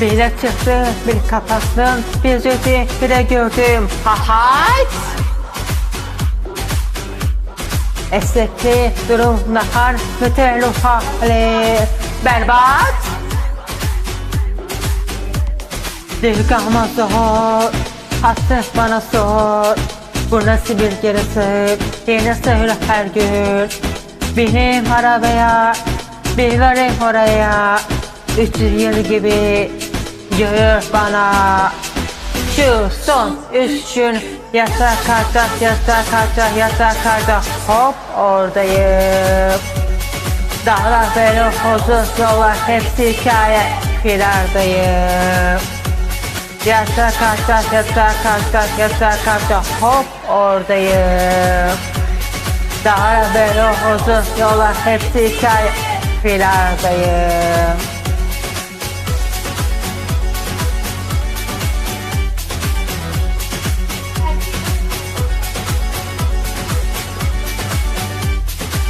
Bir çıktı, bir kapattım, bir zühdi, bir de gördüm. Hayt! Esnekli durum nahar, müteluh hali berbat. Dilgahıma zor, attı bana sor. Bu nasıl bir gerisi, yine söyle her gün. Benim arabaya, bir varayım oraya. 300 yıl gibi yığır bana. Şu son üç gün yatak karta, yatak karta, yatak karta hop oradayım. Dağlar böyle uzun yollar hepsi hikaye firardayım. Yatak karta, yatak karta, yatak karta hop oradayım. Dağlar böyle uzun yollar hepsi hikaye firardayım.